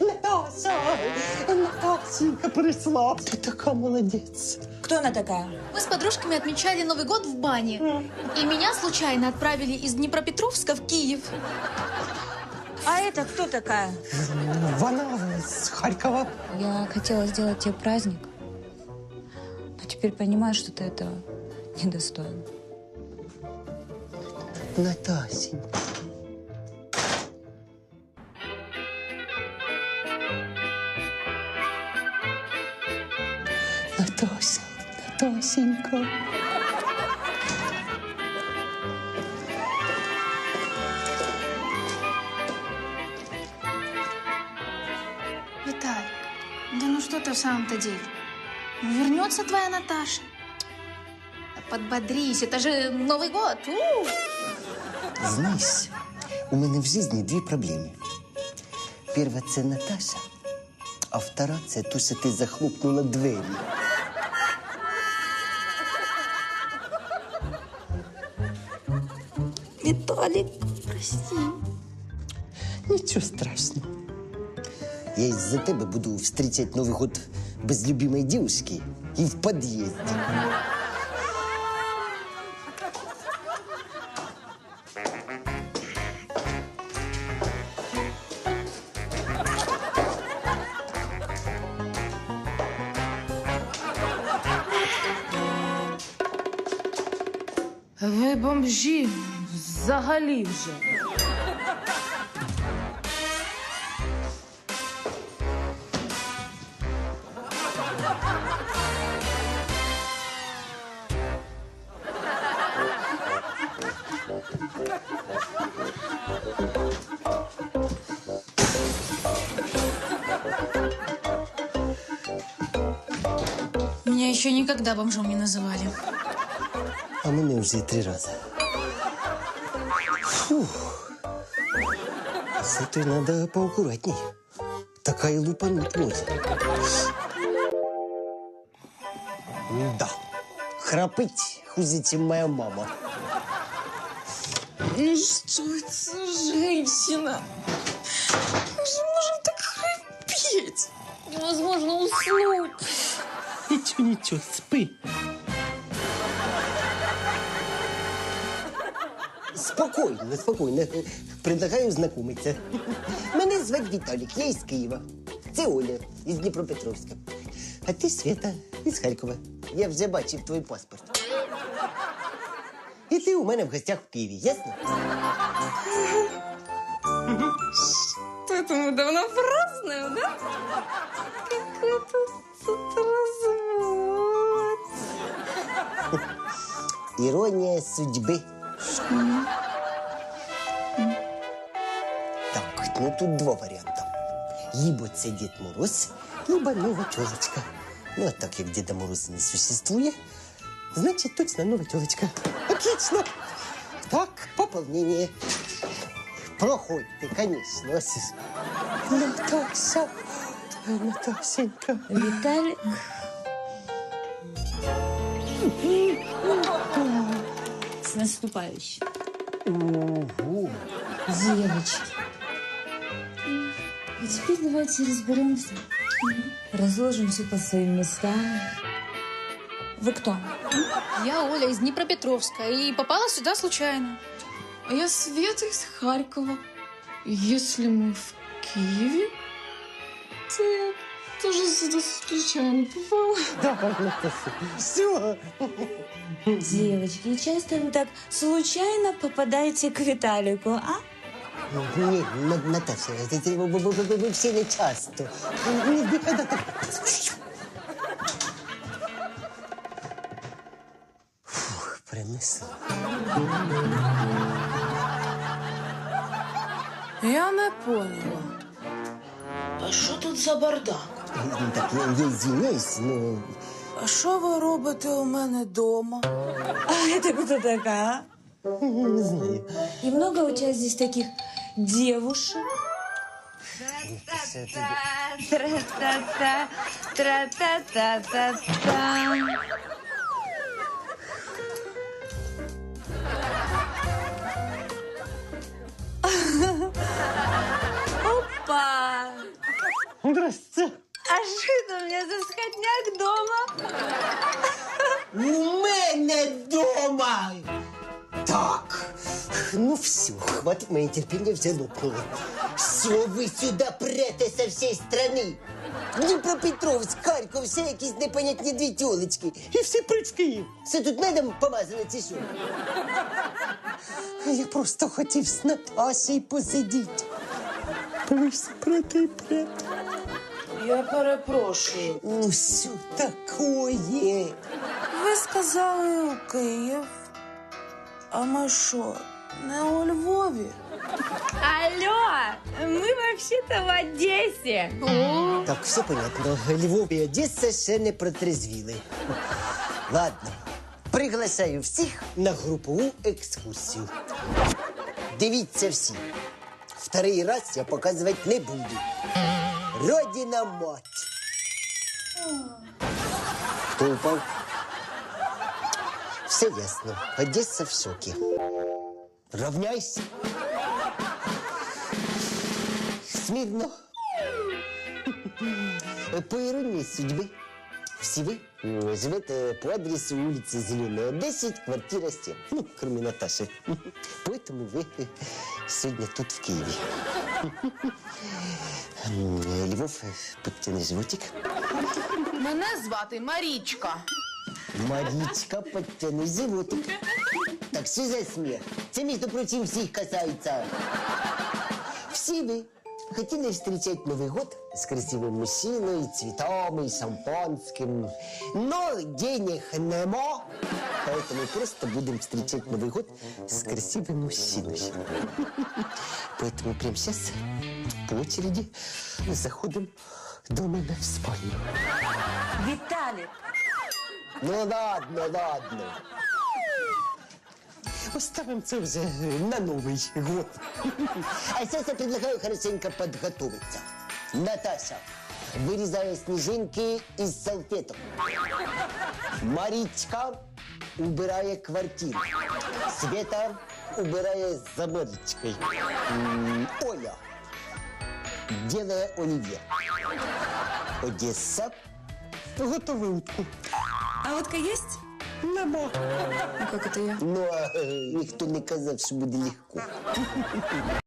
Наташа! Наташенька пришла. Ты такая молодец. Кто она такая? Мы с подружками отмечали Новый год в бане. И меня случайно отправили из Днепропетровска в Киев. А это кто такая? Вона с Харькова. Я хотела сделать тебе праздник. Но теперь понимаю, что ты этого недостоин. Наташенька. Наташа, Наташенька. Виталик, да ну что ты в самом-то деле? Ну, Вернется твоя Наташа. Да Подбодрись, это же Новый год. У! Знаєш, у мене в житті дві проблеми. Перша це Наташа, а втора це то, що ти захлопнула двері. Виталик, прости. Нічого страшного. Я із-за тебе буду зустрічати Новий год без любимої дівчинки і в під'їзді. Ви бомжі взагалі вже. Меня еще никогда бомжом не называли. А мене вже три рази. Фух. З этой надо поаккуратней. Такая лупануть может. Да. Храпить хуже, чем моя мама. Ну что это за женщина? Как же можно так храпеть? Невозможно уснуть. Ничего, ничего, спи. Спокойно, спокойно. Предлагаю знакомиться. Мене звати Віталік, я із Києва. Це Оля із Дніпропетровська. А ти Света із Харкова. Я вже бачив твій паспорт. І ти у мене в гостях в Києві, ясно? Это мы давно празднуем, да? Какой-то тут развод. Іронія судьби. Так, ну тут два варіанти. Либо це Дед Мороз, либо нова тілочка. Ну, а так як Деда Мороза не существує, значить точно нова тілочка. Отлично. Так, пополнение. Проходьте, конечно. Ось. Наташа, твоя Наташенька. Виталик. С наступающим. Ого. Девочки. А теперь давайте разберемся. Разложим все по своим местам. Вы кто? Я Оля из Днепропетровска и попала сюда случайно. А я Света из Харькова. Если мы в Киеве, то я тоже сюда случайно попала. Наташа. Все. Девочки, часто вы так случайно попадаете к Виталику, а? Ні, Наташа, це- це ви- ви- ви- ви- ви всі не часто. Ні, Ніколи. Фух, принесла. Я не поняла. А що тут за бардак? Ну, Так, я, извиняюсь, но А що ви робите у мене вдома? А это кто такая? не знаю. И много у тебя здесь таких девушек. Тра-та-та, тра-та-та-та-та. Опа! Здравствуйте. А що це у мене за сходняк дома? У мене дома! Так! Ну все, хватит моє терпіння вже лопнуло. Все, ви сюди прете со всієї страни. Дніпропетровськ, Харків, все якісь непонятні дві тьолочки. І всі пруть в Київ. Все тут медом помазали, чи що? А я просто хотів з Наташею посидіти. Все прете і. Я перепрошую. Ну, що такое? Ви сказали у Київ. А ми що, у Львові? Алло, мы вообще-то в Одессе. Так, все понятно. Львов і Одеса ще не протрезвіли. Ладно, приглашаю всіх на групову екскурсію. Дивіться всі. Вторий раз я показувати не буду. Родина мать. Хто упав? Все ясно. Одеса в шокі. Равняйся. Смирно. По иронии судьбы, все вы живете по адресу улицы Зеленая, 10, квартира 7. Ну, кроме Наташи. Поэтому вы э, сегодня тут, в Киеве. Э, Львов, э, подтяни животик. Мене звати Марічка. Марічка, подтяни животик. Так що за сміх? Це, між прочим, всіх касається. Всі ви хотіли встречать Новый год с красивым мужчиной, цветами, шампанским. Но денег нема, поэтому просто будем встречать Новый год с красивым мужчиной. Поэтому прямо сейчас по очереди заходим до мене в спальню. Виталик, Ну ладно, ладно. Оставим це вже на Новий год. А сейчас я предлагаю хорошенько подготовиться. Наташа вырезая снежинки из салфеток. Маричка убирає квартиру. Света убирає за Маричкой. М, Оля делая оливье. Одесса готовы утку. а водка есть? Нема. А как это я? Ну, а е, ніхто не казав, що буде легко.